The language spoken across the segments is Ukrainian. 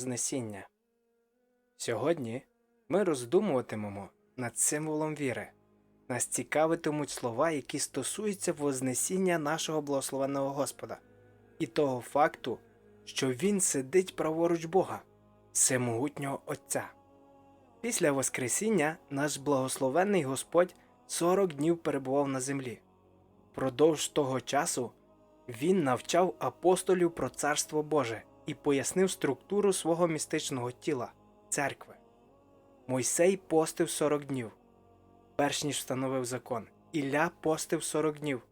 Вознесіння. Сьогодні ми роздумуватимемо над символом віри. Нас цікавитимуть слова, які стосуються Вознесіння нашого благословенного Господа, і того факту, що Він сидить праворуч Бога, всемогутнього Отця. Після Воскресіння наш благословенний Господь 40 днів перебував на землі. Продовж того часу він навчав апостолів про Царство Боже і пояснив структуру свого містичного тіла церкви. Мойсей постив 40 днів, перш ніж встановив закон. Ілля постив 40 днів,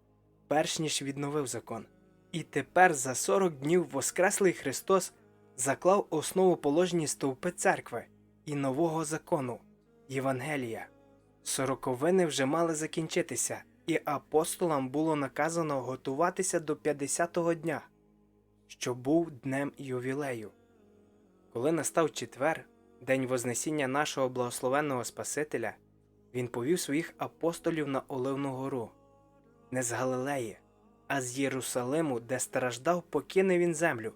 перш ніж відновив закон. І тепер за 40 днів Воскреслий Христос заклав основоположні стовпи церкви і нового закону Євангелія. Сороковини вже мали закінчитися, і апостолам було наказано готуватися до 50-го дня, що був днем ювілею. Коли настав четвер, день Вознесіння нашого благословенного Спасителя, він повів своїх апостолів на Оливну гору, не з Галилеї, а з Єрусалиму, де страждав, покине він землю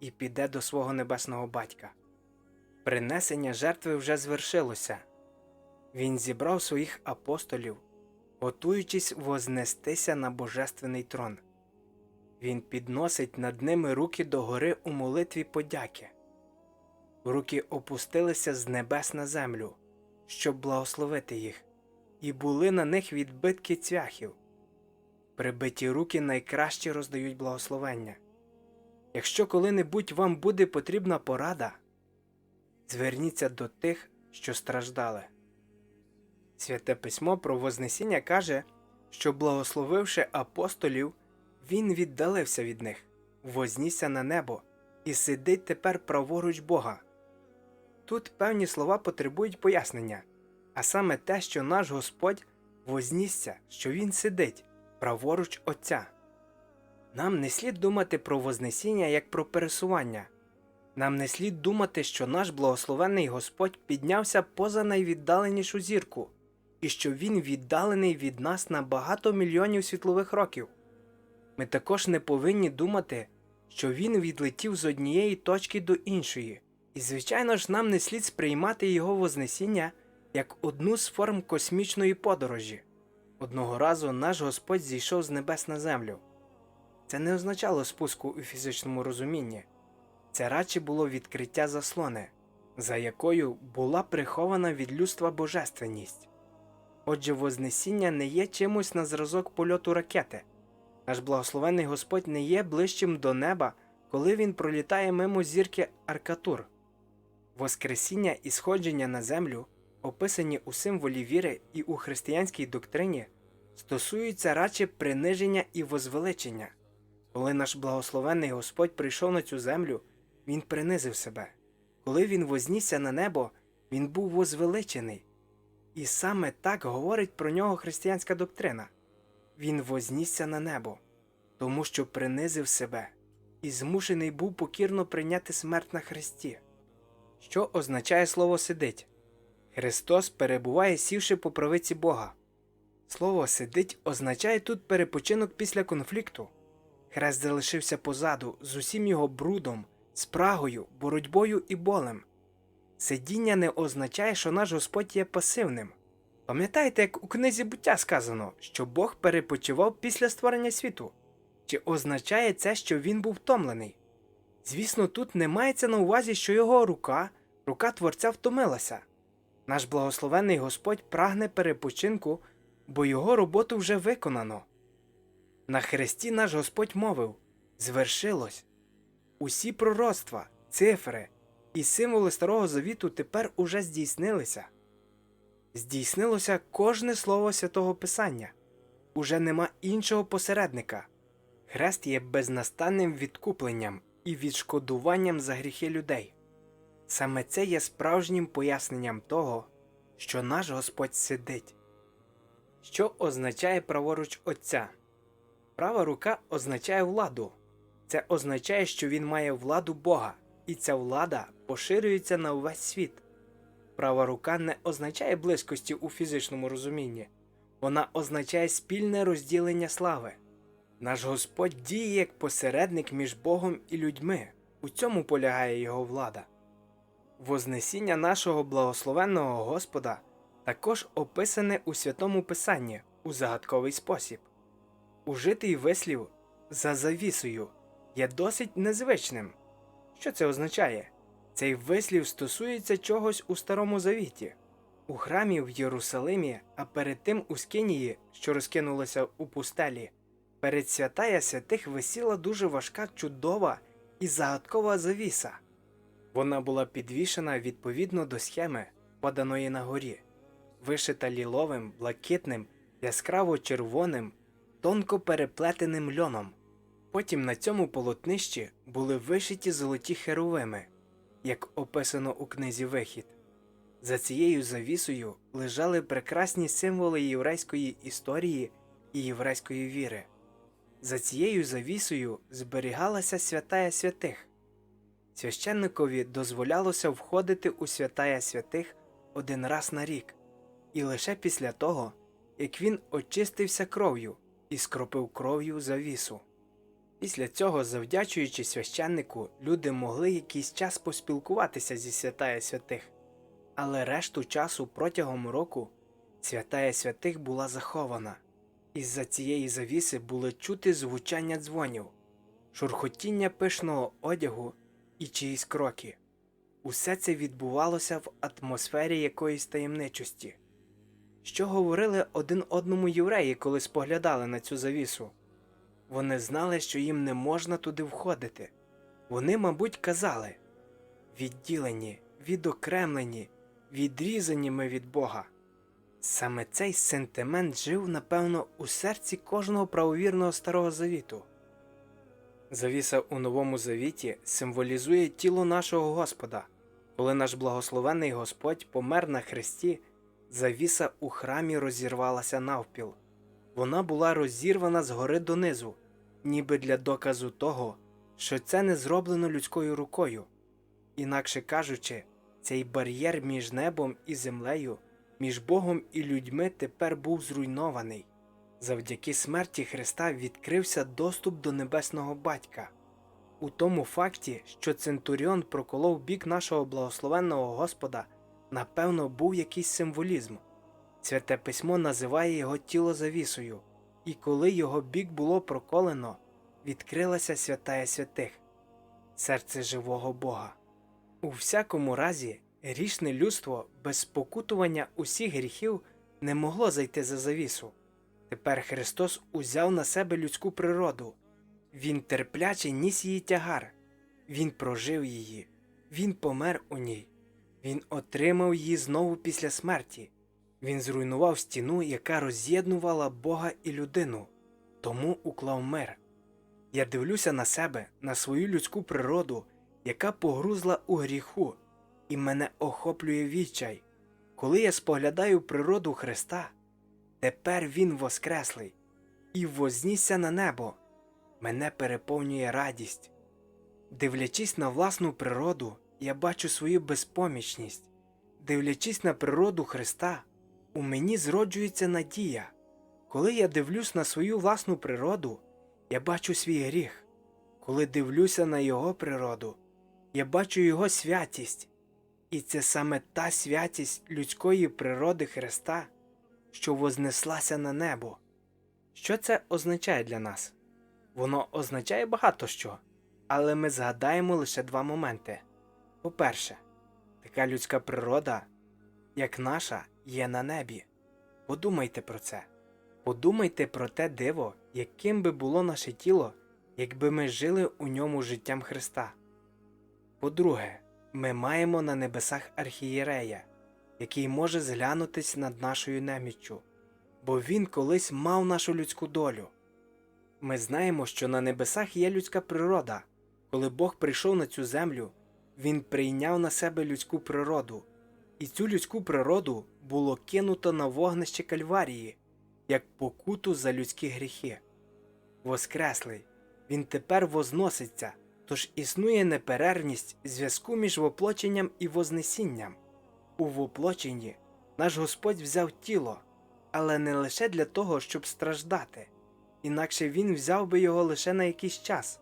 і піде до свого небесного батька. Принесення жертви вже звершилося. Він зібрав своїх апостолів, готуючись вознестися на божественний трон. Він підносить над ними руки догори у молитві подяки. Руки опустилися з небес на землю, щоб благословити їх, і були на них відбитки цвяхів. Прибиті руки найкраще роздають благословення. Якщо коли-небудь вам буде потрібна порада, зверніться до тих, що страждали. Святе письмо про Вознесіння каже, що, благословивши апостолів, він віддалився від них, вознісся на небо і сидить тепер праворуч Бога. Тут певні слова потребують пояснення, а саме те, що наш Господь вознісся, що Він сидить праворуч Отця. Нам не слід думати про Вознесіння як про пересування. Нам не слід думати, що наш благословенний Господь піднявся поза найвіддаленішу зірку, і що Він віддалений від нас на багато мільйонів світлових років. Ми також не повинні думати, що Він відлетів з однієї точки до іншої, і, звичайно ж, нам не слід сприймати Його Вознесіння як одну з форм космічної подорожі. Одного разу наш Господь зійшов з небес на землю. Це не означало спуску у фізичному розумінні. Це радше було відкриття заслони, за якою була прихована від людства божественність. Отже, Вознесіння не є чимось на зразок польоту ракети. Наш благословенний Господь не є ближчим до неба, коли він пролітає мимо зірки Аркатур. Воскресіння і сходження на землю, описані у символі віри і у християнській доктрині, стосуються радше приниження і возвеличення. Коли наш благословенний Господь прийшов на цю землю, Він принизив себе. Коли Він вознісся на небо, Він був возвеличений. І саме так говорить про нього християнська доктрина Він вознісся на небо, тому що принизив себе і змушений був покірно прийняти смерть на хресті. Що означає слово сидить? Христос перебуває, сівши по правиці Бога. Слово сидить означає тут перепочинок після конфлікту. Хрест залишився позаду з усім його брудом, спрагою, боротьбою і болем. Сидіння не означає, що наш Господь є пасивним. Пам'ятаєте, як у книзі буття сказано, що Бог перепочивав після створення світу? Чи означає це, що він був втомлений? Звісно, тут не мається на увазі, що його рука, рука Творця втомилася. Наш благословенний Господь прагне перепочинку, бо його роботу вже виконано. На хресті наш Господь мовив звершилось. Усі пророцтва, цифри і символи Старого Завіту тепер уже здійснилися. Здійснилося кожне слово святого Писання. Уже нема іншого посередника. Хрест є безнастанним відкупленням і відшкодуванням за гріхи людей. Саме це є справжнім поясненням того, що наш Господь сидить. Що означає праворуч Отця? Права рука означає владу. Це означає, що він має владу Бога, і ця влада поширюється на увесь світ. Права рука не означає близькості у фізичному розумінні, вона означає спільне розділення слави. Наш Господь діє як посередник між Богом і людьми, у цьому полягає його влада. Вознесіння нашого благословенного Господа також описане у Святому Писанні у загадковий спосіб. Ужитий вислів за завісою є досить незвичним. Що це означає? Цей вислів стосується чогось у Старому Завіті, у храмі в Єрусалимі, а перед тим у Скинії, що розкинулося у пустелі. Перед святая святих висіла дуже важка, чудова і загадкова завіса. Вона була підвішена відповідно до схеми, поданої на горі, вишита ліловим, блакитним, яскраво червоним, тонко переплетеним льоном. Потім на цьому полотнищі були вишиті золоті херовими, як описано у книзі Вихід. За цією завісою лежали прекрасні символи єврейської історії і єврейської віри. За цією завісою зберігалася святая святих. Священникові дозволялося входити у святая святих один раз на рік, і лише після того, як він очистився кров'ю і скропив кров'ю завісу. Після цього, завдячуючи священнику, люди могли якийсь час поспілкуватися зі святая святих, але решту часу протягом року святая святих була захована. Із-за цієї завіси були чути звучання дзвонів, шурхотіння пишного одягу і чиїсь кроки. Усе це відбувалося в атмосфері якоїсь таємничості. Що говорили один одному євреї, коли споглядали на цю завісу? Вони знали, що їм не можна туди входити. Вони, мабуть, казали відділені, відокремлені, відрізані ми від Бога. Саме цей сентимент жив, напевно, у серці кожного правовірного старого завіту. Завіса у Новому Завіті символізує тіло нашого Господа. Коли наш благословений Господь помер на хресті, завіса у храмі розірвалася навпіл. Вона була розірвана згори донизу, ніби для доказу того, що це не зроблено людською рукою. Інакше кажучи, цей бар'єр між небом і землею, між Богом і людьми тепер був зруйнований. Завдяки смерті Христа відкрився доступ до небесного батька. У тому факті, що Центуріон проколов бік нашого благословенного Господа, напевно, був якийсь символізм. Святе письмо називає його тіло завісою, і коли його бік було проколено, відкрилася святая святих, серце живого Бога. У всякому разі, грішне людство без спокутування усіх гріхів не могло зайти за завісу. Тепер Христос узяв на себе людську природу, Він терпляче ніс її тягар, Він прожив її, Він помер у ній, Він отримав її знову після смерті, Він зруйнував стіну, яка роз'єднувала Бога і людину, тому уклав мир. Я дивлюся на себе, на свою людську природу, яка погрузла у гріху, і мене охоплює відчай. Коли я споглядаю природу Христа, тепер Він воскреслий і вознісся на небо. Мене переповнює радість. Дивлячись на власну природу, я бачу свою безпомічність. Дивлячись на природу Христа, у мені зроджується надія. Коли я дивлюсь на свою власну природу, я бачу свій гріх. Коли дивлюся на Його природу, я бачу Його святість. І це саме та святість людської природи Христа, що вознеслася на небо. Що це означає для нас? Воно означає багато що, але ми згадаємо лише два моменти. По-перше, така людська природа, як наша, є на небі. Подумайте про це. Подумайте про те диво, яким би було наше тіло, якби ми жили у ньому життям Христа. По-друге, ми маємо на небесах архієрея, який може зглянутись над нашою неміччю, бо він колись мав нашу людську долю. Ми знаємо, що на небесах є людська природа. Коли Бог прийшов на цю землю, Він прийняв на себе людську природу, і цю людську природу було кинуто на вогнище Кальварії, як покуту за людські гріхи. Воскреслий, він тепер возноситься, тож існує неперервність зв'язку між воплоченням і вознесінням. У воплоченні наш Господь взяв тіло, але не лише для того, щоб страждати, інакше Він взяв би його лише на якийсь час.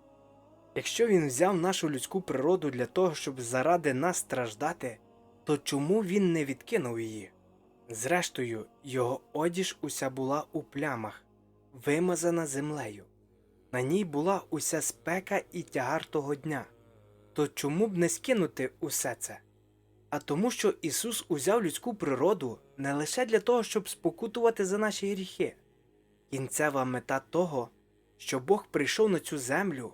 Якщо він взяв нашу людську природу для того, щоб заради нас страждати, то чому він не відкинув її? Зрештою, його одіж уся була у плямах, вимазана землею. На ній була уся спека і тягар того дня. То чому б не скинути усе це? А тому, що Ісус узяв людську природу не лише для того, щоб спокутувати за наші гріхи. Кінцева мета того, що Бог прийшов на цю землю,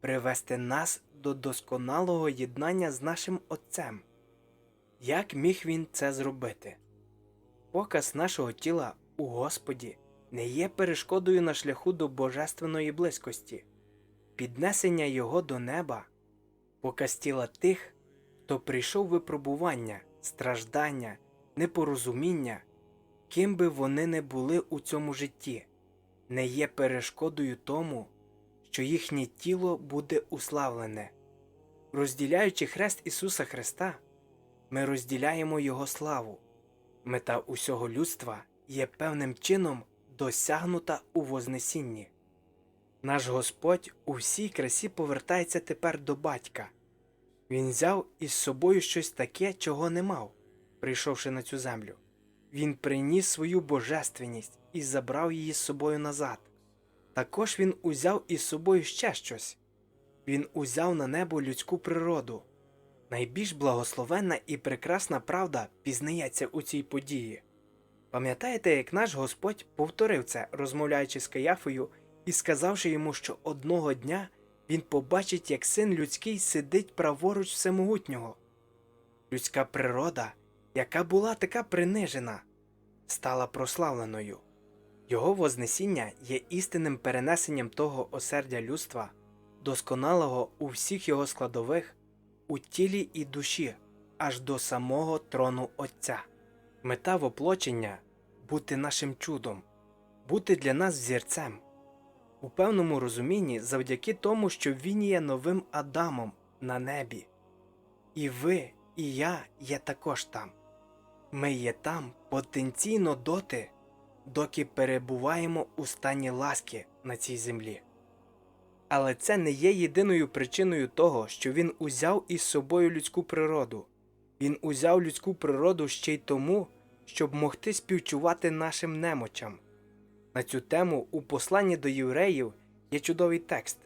привести нас до досконалого єднання з нашим Отцем. Як міг він це зробити? Показ нашого тіла у Господі не є перешкодою на шляху до божественної близькості, піднесення Його до неба, показ тіла тих, хто прийшов випробування, страждання, непорозуміння, ким би вони не були у цьому житті, не є перешкодою тому, що їхнє тіло буде уславлене. Розділяючи хрест Ісуса Христа, ми розділяємо Його славу. Мета усього людства є певним чином досягнута у Вознесінні. Наш Господь у всій красі повертається тепер до батька. Він взяв із собою щось таке, чого не мав, прийшовши на цю землю. Він приніс свою божественність і забрав її з собою назад. Також він узяв із собою ще щось він узяв на небо людську природу. Найбільш благословенна і прекрасна правда пізнається у цій події. Пам'ятаєте, як наш Господь повторив це, розмовляючи з Каяфою і сказавши йому, що одного дня він побачить, як син людський сидить праворуч всемогутнього. Людська природа, яка була така принижена, стала прославленою. Його Вознесіння є істинним перенесенням того осердя людства, досконалого у всіх його складових, у тілі і душі, аж до самого трону Отця. Мета воплочення бути нашим чудом, бути для нас взірцем. У певному розумінні завдяки тому, що він є новим Адамом на небі. І ви, і я є також там. Ми є там потенційно доти, доки перебуваємо у стані ласки на цій землі. Але це не є єдиною причиною того, що він узяв із собою людську природу. Він узяв людську природу ще й тому, щоб могти співчувати нашим немочам. На цю тему у посланні до євреїв є чудовий текст.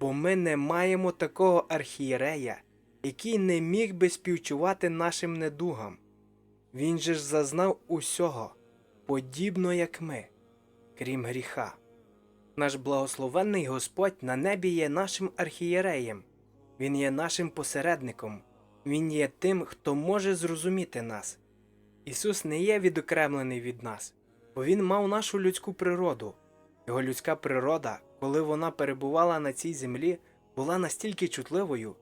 Бо ми не маємо такого архієрея, який не міг би співчувати нашим недугам. Він же ж зазнав усього, подібно як ми, крім гріха. Наш благословенний Господь на небі є нашим архієреєм, Він є нашим посередником, Він є тим, хто може зрозуміти нас. Ісус не є відокремлений від нас, бо Він мав нашу людську природу. Його людська природа, коли вона перебувала на цій землі, була настільки чутливою,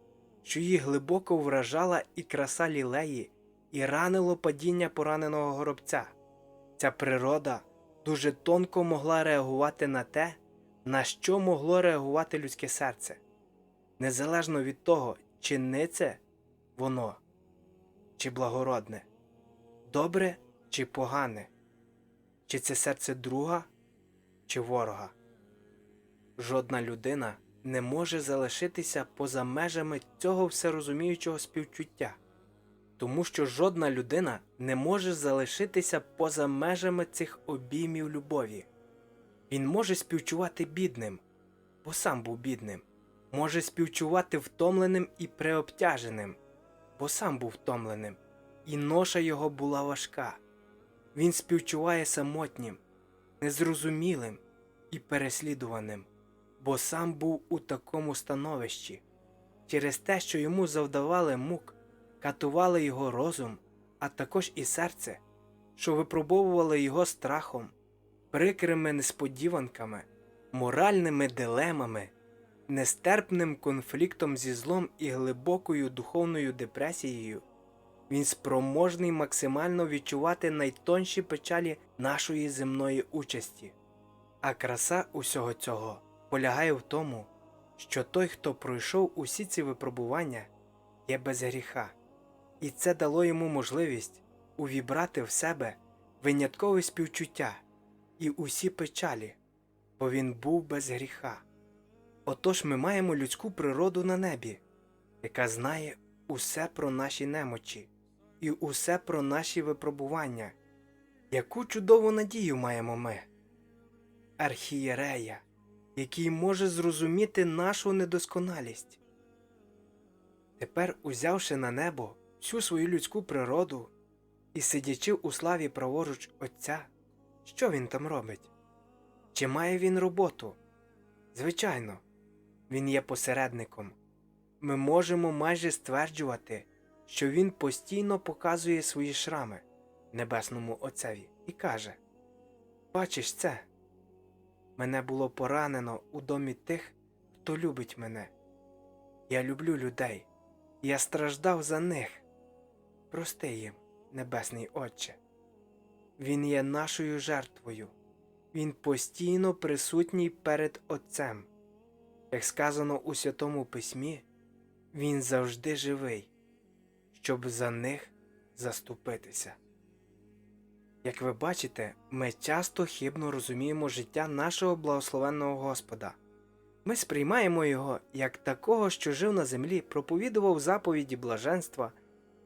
що її глибоко вражала і краса лілеї, і ранило падіння пораненого горобця. Ця природа дуже тонко могла реагувати на те, на що могло реагувати людське серце, незалежно від того, чи нице воно, чи благородне, добре чи погане, чи це серце друга, чи ворога. Жодна людина не може залишитися поза межами цього всерозуміючого співчуття, тому що жодна людина не може залишитися поза межами цих обіймів любові. Він може співчувати бідним, бо сам був бідним, може співчувати втомленим і преобтяженим, бо сам був втомленим, і ноша його була важка. Він співчуває самотнім, незрозумілим і переслідуваним, бо сам був у такому становищі, через те, що йому завдавали мук, катували його розум, а також і серце, що випробовували його страхом прикрими несподіванками, моральними дилемами, нестерпним конфліктом зі злом і глибокою духовною депресією, він спроможний максимально відчувати найтонші печалі нашої земної участі. А краса усього цього полягає в тому, що той, хто пройшов усі ці випробування, є без гріха, і це дало йому можливість увібрати в себе виняткове співчуття і усі печалі, бо він був без гріха. Отож ми маємо людську природу на небі, яка знає усе про наші немочі і усе про наші випробування. Яку чудову надію маємо ми? Архієрея, який може зрозуміти нашу недосконалість. Тепер, узявши на небо всю свою людську природу і сидячи у славі праворуч Отця, що він там робить? Чи має він роботу? Звичайно, він є посередником. Ми можемо майже стверджувати, що він постійно показує свої шрами Небесному Отцеві і каже: Бачиш це? Мене було поранено у домі тих, хто любить мене. Я люблю людей, я страждав за них. Прости їм, Небесний Отче. Він є нашою жертвою, Він постійно присутній перед Отцем. Як сказано у Святому Письмі, Він завжди живий, щоб за них заступитися. Як ви бачите, ми часто хибно розуміємо життя нашого благословенного Господа. Ми сприймаємо його як такого, що жив на землі, проповідував заповіді блаженства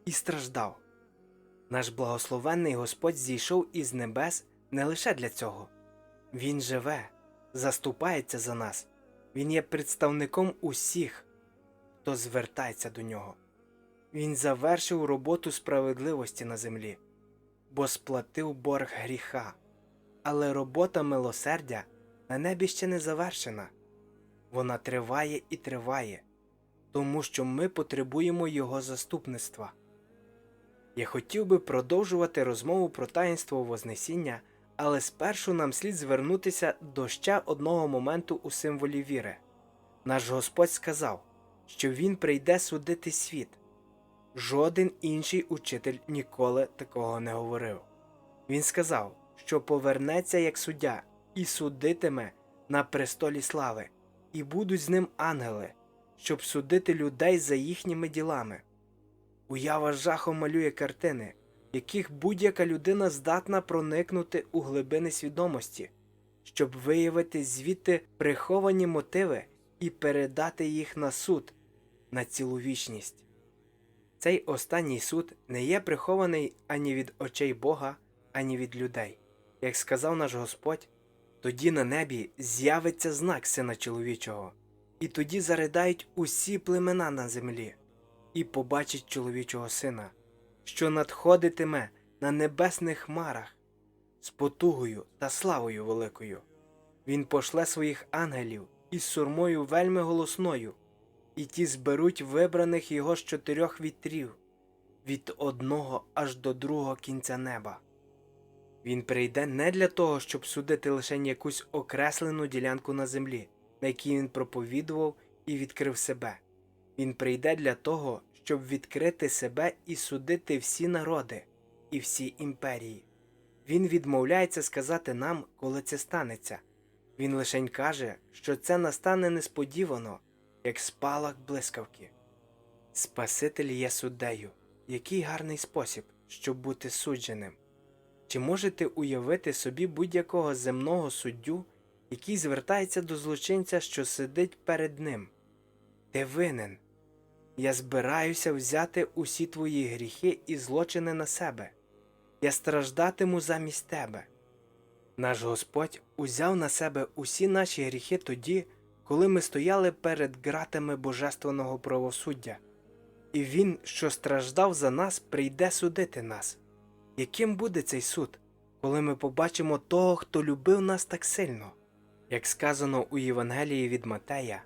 і страждав. Наш благословенний Господь зійшов із небес не лише для цього. Він живе, заступається за нас, Він є представником усіх, хто звертається до нього. Він завершив роботу справедливості на землі, бо сплатив борг гріха, але робота милосердя на небі ще не завершена. Вона триває і триває, тому що ми потребуємо Його заступництва. Я хотів би продовжувати розмову про таїнство Вознесіння, але спершу нам слід звернутися до ще одного моменту у символі віри. Наш Господь сказав, що Він прийде судити світ. Жоден інший учитель ніколи такого не говорив. Він сказав, що повернеться як суддя і судитиме на престолі слави, і будуть з ним ангели, щоб судити людей за їхніми ділами. Уява жахом малює картини, яких будь-яка людина здатна проникнути у глибини свідомості, щоб виявити звідти приховані мотиви і передати їх на суд, на цілу вічність. Цей останній суд не є прихований ані від очей Бога, ані від людей. Як сказав наш Господь, тоді на небі з'явиться знак Сина чоловічого, і тоді заридають усі племена на землі, і побачить чоловічого сина, що надходитиме на небесних хмарах з потугою та славою великою. Він пошле своїх ангелів із сурмою вельми голосною, і ті зберуть вибраних його з чотирьох вітрів від одного аж до другого кінця неба. Він прийде не для того, щоб судити лише якусь окреслену ділянку на землі, на якій він проповідував і відкрив себе. Він прийде для того, щоб відкрити себе і судити всі народи і всі імперії. Він відмовляється сказати нам, коли це станеться. Він лишень каже, що це настане несподівано, як спалах блискавки. Спаситель є суддею. Який гарний спосіб, щоб бути судженим. Чи можете уявити собі будь-якого земного суддю, який звертається до злочинця, що сидить перед ним? Ти винен. Я збираюся взяти усі твої гріхи і злочини на себе. Я страждатиму замість тебе. Наш Господь узяв на себе усі наші гріхи тоді, коли ми стояли перед ґратами божественного правосуддя, і Він, що страждав за нас, прийде судити нас. Яким буде цей суд, коли ми побачимо того, хто любив нас так сильно? Як сказано у Євангелії від Матея,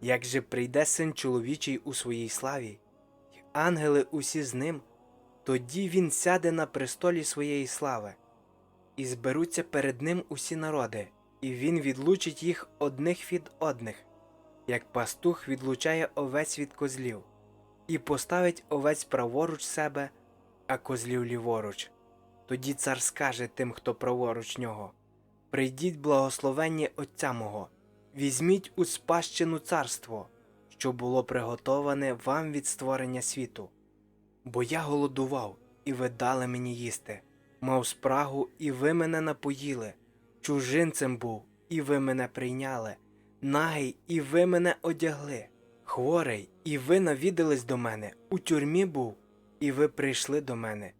як же прийде син чоловічий у своїй славі, й ангели усі з ним, тоді він сяде на престолі своєї слави, і зберуться перед ним усі народи, і він відлучить їх одних від одних, як пастух відлучає овець від козлів, і поставить овець праворуч себе, а козлів ліворуч. Тоді цар скаже тим, хто праворуч нього Прийдіть благословенні Отця мого, візьміть у спадщину царство, що було приготоване вам від створення світу. Бо я голодував, і ви дали мені їсти, мав спрагу, і ви мене напоїли, чужинцем був, і ви мене прийняли, нагий, і ви мене одягли, хворий, і ви навідались до мене, у тюрмі був, і ви прийшли до мене.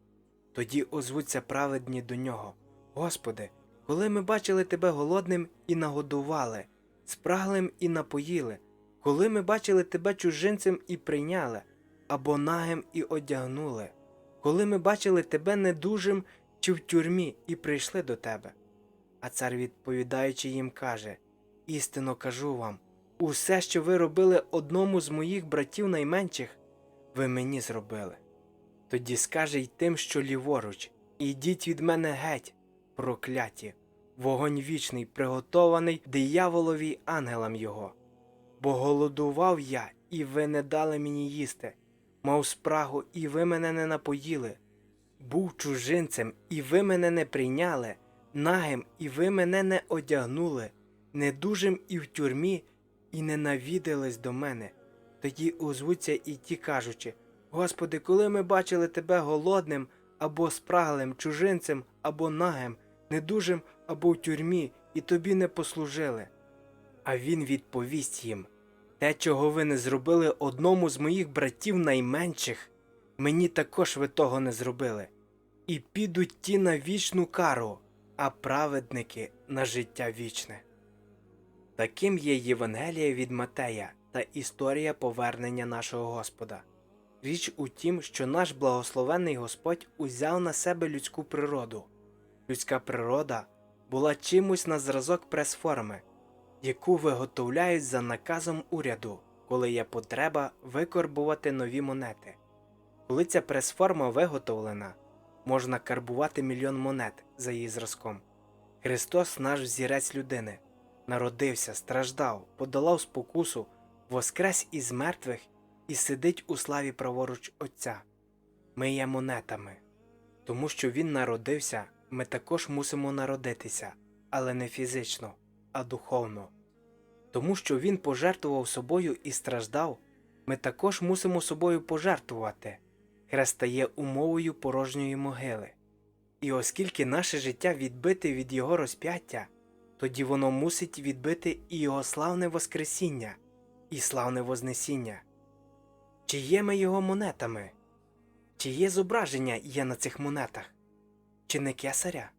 Тоді озвуться праведні до нього. Господи, коли ми бачили тебе голодним і нагодували, спраглим і напоїли, коли ми бачили тебе чужинцем і прийняли, або нагим і одягнули, коли ми бачили тебе недужим чи в тюрмі і прийшли до тебе. А цар, відповідаючи їм, каже Істинно кажу вам, усе, що ви робили одному з моїх братів найменших, ви мені зробили. Тоді скаже й тим, що ліворуч, ідіть від мене геть, прокляті, вогонь вічний, приготований дияволові ангелам його. Бо голодував я, і ви не дали мені їсти, мав спрагу, і ви мене не напоїли, був чужинцем, і ви мене не прийняли, нагим, і ви мене не одягнули, недужим і в тюрмі, і не навідались до мене. Тоді озвуться і ті кажучи Господи, коли ми бачили тебе голодним або спраглим, чужинцем або нагим, недужим або в тюрмі, і тобі не послужили. А він відповість їм те, чого ви не зробили одному з моїх братів найменших, мені також ви того не зробили. І підуть ті на вічну кару, а праведники на життя вічне. Таким є Євангелія від Матея та історія повернення нашого Господа. Річ у тім, що наш благословенний Господь узяв на себе людську природу. Людська природа була чимось на зразок прес-форми, яку виготовляють за наказом уряду, коли є потреба викорбувати нові монети. Коли ця прес-форма виготовлена, можна карбувати мільйон монет за її зразком. Христос наш взірець людини, народився, страждав, подолав спокусу, воскрес із мертвих і сидить у славі праворуч Отця. Ми є монетами. Тому що Він народився, ми також мусимо народитися, але не фізично, а духовно. Тому що Він пожертвував собою і страждав, ми також мусимо собою пожертвувати. Хрест стає умовою порожньої могили. І оскільки наше життя відбите від Його розп'яття, тоді воно мусить відбити і Його славне Воскресіння, і славне Вознесіння. Чи є ми його монетами? Чи є зображення є на цих монетах? Чи не кесаря?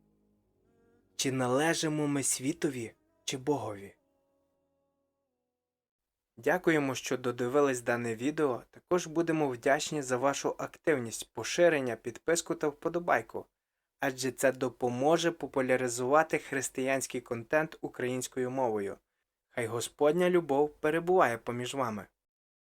Чи належимо ми світові чи Богові? Дякуємо, що додивились дане відео. Також будемо вдячні за вашу активність, поширення, підписку та вподобайку, адже це допоможе популяризувати християнський контент українською мовою. Хай Господня любов перебуває поміж вами.